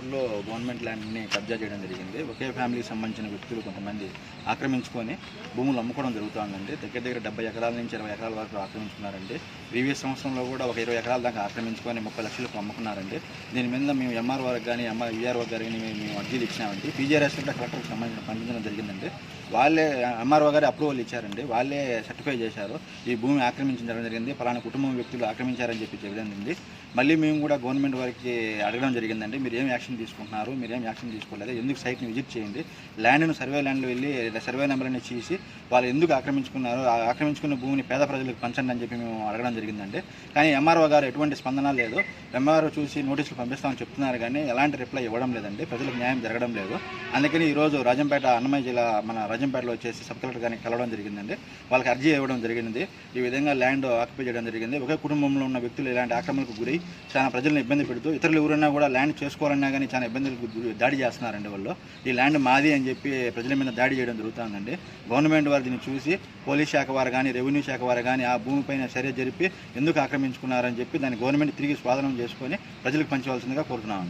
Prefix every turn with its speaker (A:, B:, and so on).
A: ఊర్లో గవర్నమెంట్ ల్యాండ్ని కబ్జా చేయడం జరిగింది. ఒకే ఫ్యామిలీకి సంబంధించిన వ్యక్తులు కొంతమంది ఆక్రమించుకొని భూములు అమ్ముకోవడం జరుగుతుందండి. దగ్గర దగ్గర డెబ్బై ఎకరాల నుంచి ఇరవై ఎకరాల వరకు ఆక్రమించుకున్నారండి. ప్రీవియస్ సంవత్సరంలో కూడా ఒక ఇరవై ఎకరాల దాకా ఆక్రమించుకొని ముప్పై లక్షలకు అమ్ముకున్నారండి. దీని మీద మేము ఎంఆర్ వారికి కానీ ఎంఆర్ విఆర్ఓ గారికి మేము మేము అర్జీలు ఇచ్చినామండి. పీజీఆర్ఎస్ కూడా కలెక్టర్కి సంబంధించిన పంపించడం జరిగిందండి. వాళ్ళే ఎంఆర్ఓ గారి అప్రూవల్ ఇచ్చారండి. వాళ్ళే సర్టిఫై చేశారు. ఈ భూమి ఆక్రమించడం జరిగింది. పలానా కుటుంబం వ్యక్తులు ఆక్రమించారని చెప్పి జరిగిందండి మళ్ళీ మేము కూడా గవర్నమెంట్ వారికి అడగడం జరిగిందండి. మీరు ఏం యాక్షన్ తీసుకుంటున్నారు. మీరు ఏం యాక్షన్ తీసుకోలేదు? ఎందుకు సైట్ని విజిట్ చేయండి? ల్యాండ్ను సర్వే ల్యాండ్లో వెళ్ళి సర్వే నెంబర్ని చేసి వాళ్ళు ఎందుకు ఆక్రమించుకున్నారు? ఆ ఆక్రమించుకున్న భూమిని పేద ప్రజలకు పంచండి అని చెప్పి మేము అడగడం జరిగిందండి. కానీ ఎంఆర్ఓ గారు ఎటువంటి స్పందన లేదు. ఎంఆర్ఓ చూసి నోటీసులు పంపిస్తామని చెప్తున్నారు కానీ ఎలాంటి రిప్లై ఇవ్వడం లేదండి. ప్రజలకు న్యాయం జరగడం లేదు. అందుకని ఈరోజు రాజంపేట అన్నమయ్య జిల్లా మన రాజంపేటలో వచ్చేసి సబ్ కలెక్టర్ గారిని కలవడం జరిగిందండి. వాళ్ళకి అర్జీ ఇవ్వడం జరిగింది. ఈ విధంగా ల్యాండ్ ఆక్యుపై చేయడం జరిగింది. ఒకే కుటుంబంలో ఉన్న వ్యక్తులు ఇలాంటి ఆక్రమణకు గురై చాలా ప్రజలను ఇబ్బంది పెడుతూ ఇతరులు ఎవరైనా కూడా ల్యాండ్ చేసుకోవాలన్నా కానీ చాలా ఇబ్బందులకు దాడి చేస్తున్నారండి వాళ్ళు. ఈ ల్యాండ్ మాది అని చెప్పి ప్రజల మీద దాడి చేయడం జరుగుతుందండి. గవర్నమెంట్ వారు దీన్ని చూసి పోలీస్ శాఖ వారు కానీ రెవెన్యూ శాఖ వారు కానీ ఆ భూమిపైన చర్య జరిపి ఎందుకు ఆక్రమించుకున్నారని చెప్పి దాన్ని గవర్నమెంట్ తిరిగి స్వాధీనం చేసుకొని ప్రజలకు పంచవలసిందిగా కోరుతున్నామండి.